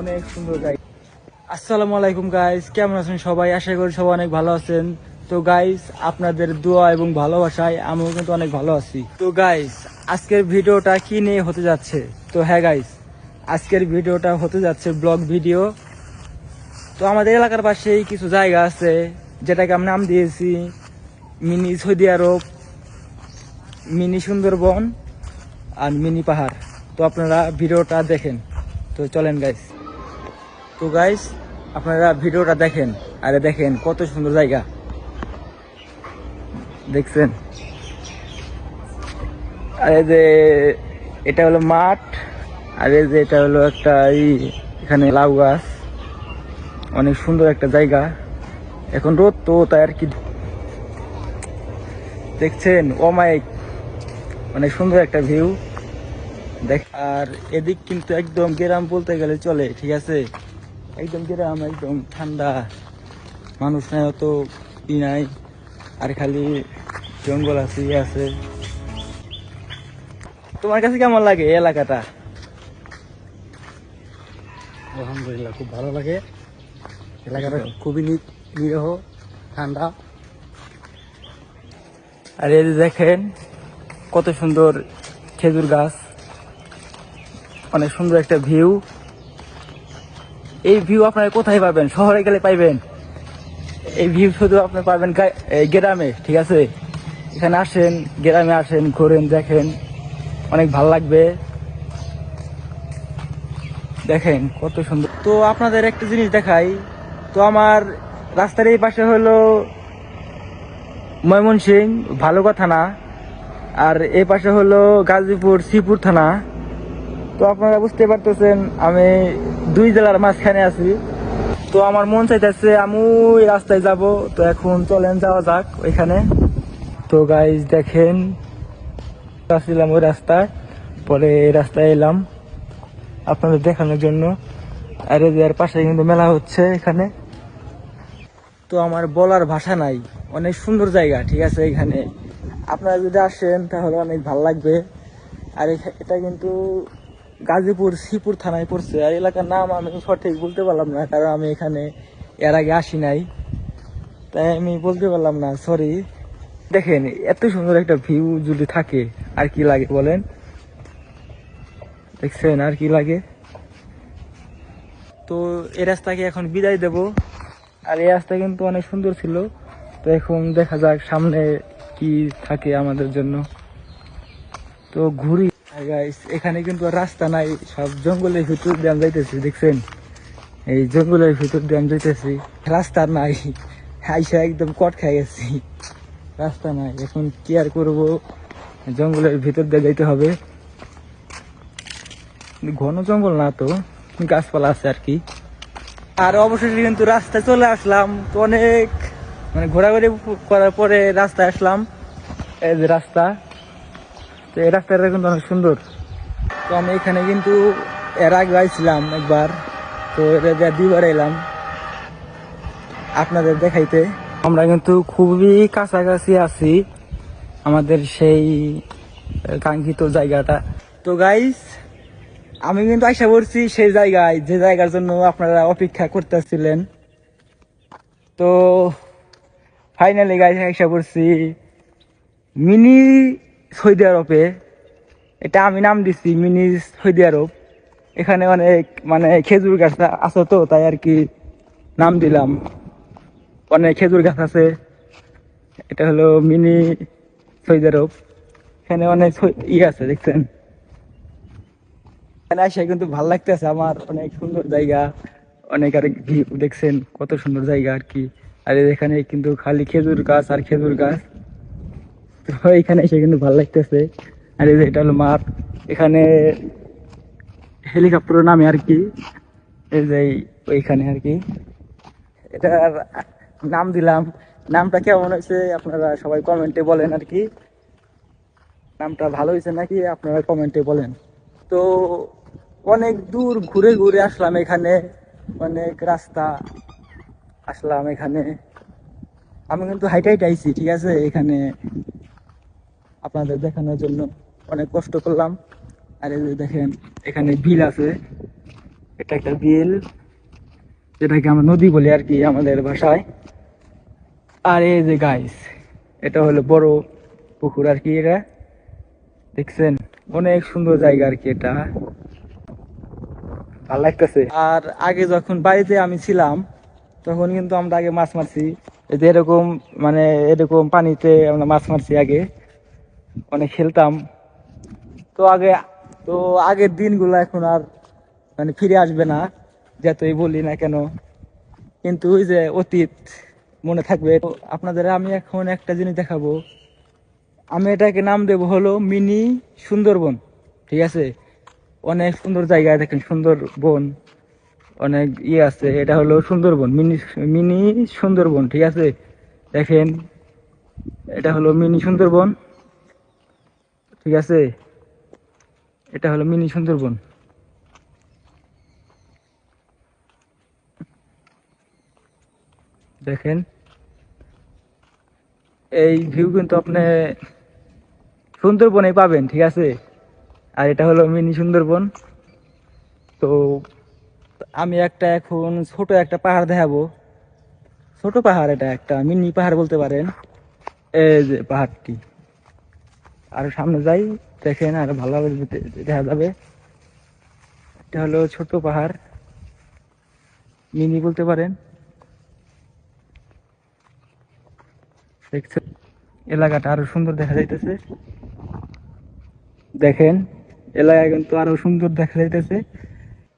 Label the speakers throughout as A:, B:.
A: অনেক সুন্দর জায়গা আসসালামু আলাইকুম গাইস কেমন আছেন সবাই? আশা করি সবাই অনেক ভালো আছেন। তো গাইস আপনাদের দোয়া এবং ভালোবাসায় আমিও কিন্তু অনেক ভালো আছি। তো গাইস আজকের ভিডিওটা কি নিয়ে হতে যাচ্ছে? তো হ্যাঁ গাইস আজকের ভিডিওটা হতে যাচ্ছে ব্লগ ভিডিও তো, আমাদের এলাকার পাশেই কিছু জায়গা আছে, যেটাকে আমি নাম দিয়েছি mini Saudi Arab, mini Sundarban আর মিনি পাহাড়। তো আপনারা ভিডিওটা দেখেন। তো চলেন গাইস তো গাইস আপনারা ভিডিওটা দেখেন। আরে দেখেন, কত সুন্দর জায়গা। দেখছেন? আরে যে এটা হলো মাঠ, আর যে এটা হলো একটা এই এখানে লাউ গাছ। অনেক সুন্দর একটা জায়গা। এখন রোদ তো, তাই আর কি। দেখছেন? অমায়িক অনেক সুন্দর একটা ভিউ আর এদিক কিন্তু একদম গ্রাম বলতে গেলে চলে ঠিক আছে? একদম গ্রাম একদম ঠান্ডা। মানুষ নাই অত ই নাই। আর খালি জঙ্গল আছে ইয়ে আছে। তোমার কাছে কেমন লাগে এই এলাকাটা?
B: আলহামদুলিল্লাহ খুব ভালো লাগে। এলাকাটা খুবই নিরহ ঠান্ডা।
A: আর এই দেখেন কত সুন্দর খেজুর গাছ। অনেক সুন্দর একটা ভিউ। এই ভিউ আপনারা কোথায় পাবেন? শহরে গেলে পাইবেন। এই ভিউ শুধু আপনি পাবেন গ্রামে, ঠিক আছে? এখানে আসেন, গ্রামে আসেন, ঘোরেন, দেখেন। অনেক ভালো লাগবে। দেখেন কত সুন্দর। তো আপনাদের একটা জিনিস দেখাই। তো আমার রাস্তার এই পাশে হলো ময়মনসিং ভালুকা থানা আর এই পাশে হলো গাজীপুর, শ্রীপুর থানা। তো আপনারা বুঝতে পারতেছেন, আমি দুই জেলার মাঝখানে আছি। তো আমার মন চাইতেছে, আমি রাস্তায় যাব। তো এখন চলেন, যাওয়া যাক ওইখানে। তো গাইজ দেখেন, আসছিলাম ওই রাস্তায়, পরে রাস্তায় এলাম আপনাদের দেখানোর জন্য। আর এই যে এর পাশে কিন্তু মেলা হচ্ছে এখানে। তো আমার বলার ভাষা নাই, অনেক সুন্দর জায়গা, ঠিক আছে, এখানে। আপনারা যদি আসেন, তাহলে অনেক ভালো লাগবে। আর এটা কিন্তু গাজীপুর শ্রীপুর থানায় পড়ছে। আর এলাকার নাম আমি সঠিক বলতে পারলাম না, কারণ আমি এখানে এর আগে আসি নাই। তাই আমি বলতে পারলাম না সরি দেখেন, এত সুন্দর একটা ভিউ যদি থাকে, আর কি লাগে বলেন? দেখছেন, আর কি লাগে? তো এই রাস্তাকে এখন বিদায় দেব। আর এই রাস্তা কিন্তু অনেক সুন্দর ছিল। তো এখন দেখা যাক সামনে কি থাকে আমাদের জন্য। তো ঘুরি। এখানে কিন্তু রাস্তা নাই, সব জঙ্গলের ভিতর দিয়ে যাইতেছি, দেখছেন? এই জঙ্গলের ভিতর দিয়ে যাইতেছি। রাস্তা নাই, আইসা একদম কট খাই গেছি রাস্তা নাই, এখন কি আর করব? জঙ্গলের ভিতর দিয়ে যাইতে হবে। ঘন জঙ্গল না তো, গাছপালা আছে আর কি। আর অবশেষে কিন্তু রাস্তায় চলে আসলাম অনেক মানে ঘোরাঘুরি করার পরে রাস্তায় আসলাম। এই যে রাস্তা। তো এই রাস্তাটা কিন্তু অনেক সুন্দর। তো আমি এখানে কিন্তু এর আগে আইছিলাম একবার, তো এটা দুইবার এলাম আপনাদের দেখাইতে। আমরা কিন্তু খুবই কাছাকাছি আছি আমাদের সেই কাঙ্ক্ষিত জায়গাটা। তো গাইস আমি কিন্তু আশা করছি সেই জায়গায়, যে জায়গার জন্য আপনারা অপেক্ষা করতেছিলেন। তো ফাইনালি গাইস আশা করছি মিনি সৌদি আরবে, এটা আমি নাম দিচ্ছি মিনি সৌদি আরব। এখানে অনেক মানে খেজুর গাছ আছে তো, তাই আর কি নাম দিলাম। অনেক খেজুর গাছ আছে। এটা হলো মিনি সৌদি আরব। এখানে অনেক ইয়ে আছে, দেখছেন? এখানে আসে কিন্তু ভালো লাগতেছে আমার, অনেক সুন্দর জায়গা। অনেক আর দেখছেন? কত সুন্দর জায়গা আর কি। আর এখানে কিন্তু খালি খেজুর গাছ আর খেজুর গাছ। তো এখানে এসে কিন্তু ভালো লাগতেছে। আর এই যে এটা হলো মাঠ। এখানে হেলিকপ্টার নামে আর কি। এই যে ওইখানে আর কি। এটার নাম দিলাম। নামটা কেমন হয়েছে আপনারা সবাই কমেন্টে বলেন আর কি। নামটা ভালো হয়েছে নাকি আপনারা কমেন্টে বলেন। তো অনেক দূর ঘুরে ঘুরে আসলাম এখানে। অনেক রাস্তা আসলাম এখানে। আমি কিন্তু হাইট হাইট আইছি, ঠিক আছে? এখানে আপনাদের দেখানোর জন্য অনেক কষ্ট করলাম। আর এই যে দেখেন, এখানে বিল আছে। এটা একটা বিল, যেটাকে আমরা নদী বলি আর কি আমাদের ভাষায়। আর এই যে গাইস এটা হলো বড় পুকুর আর কি এটা। দেখছেন? অনেক সুন্দর জায়গা আর কি এটা। ভালো লাগতেছে। আর আগে যখন বাড়িতে আমি ছিলাম, তখন কিন্তু আমরা আগে মাছ মারছি। এরকম মানে এরকম পানিতে আমরা মাছ মারছি আগে। অনেক খেলতাম। তো আগে, তো আগের দিনগুলো এখন আর মানে ফিরে আসবে না, যতই বলি না কেন। কিন্তু ওই যে অতীত মনে থাকবে। তো আপনাদের, আমি এখন একটা জিনিস দেখাবো। আমি এটাকে নাম দেবো হলো মিনি সুন্দরবন, ঠিক আছে? অনেক সুন্দর জায়গা, দেখেন সুন্দরবন। অনেক ইয়ে আছে, এটা হলো সুন্দরবন, মিনি মিনি সুন্দরবন, ঠিক আছে? দেখেন, এটা হলো মিনি সুন্দরবন। ঠিক আছে? এটা হলো মিনি সুন্দরবন। দেখেন, এই ভিউ কিন্তু আপনি সুন্দরবনে পাবেন, ঠিক আছে? আর এটা হলো মিনি সুন্দরবন। তো আমি একটা এখন ছোট একটা পাহাড় দেখাবো। ছোট পাহাড় এটা একটা, মিনি পাহাড় বলতে পারেন। এই যে পাহাড়টি। আর সামনে যাই, দেখেন আর ভালোভাবে দেখা যাবে। এটা হলো ছোট পাহাড়। মিনি বলতে পারেন। দেখছেন? এলাকাটা আরও সুন্দর দেখা যাইতেছে। দেখেন এলাকা কিন্তু আরও সুন্দর দেখা যাইতেছে।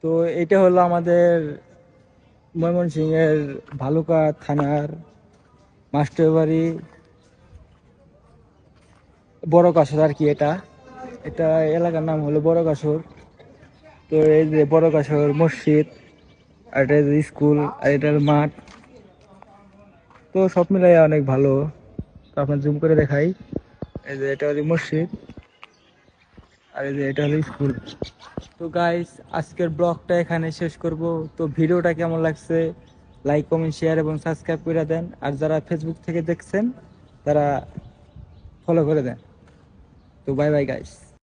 A: তো এটা হলো আমাদের ময়মনসিংহের ভালুকা থানার মাস্টার বাড়ি কাছর আর কি এটা। এটা এলাকার নাম হলো বড় কাছর তো এই যে বড় কাছর মসজিদ, আর এটা স্কুল, আর এটার মাঠ। তো সব মিলাই অনেক ভালো। তো আপনার জুম করে দেখাই। এই যে এটা হলো মসজিদ, আর এই যে এটা হলো স্কুল। তো গাইস আজকের ব্লগটা এখানে শেষ করব। তো ভিডিওটা কেমন লাগছে? লাইক কমেন্ট শেয়ার এবং সাবস্ক্রাইব করে দেন। আর যারা ফেসবুক থেকে দেখছেন, তারা ফলো করে দেন। তো বাই বাই গাইস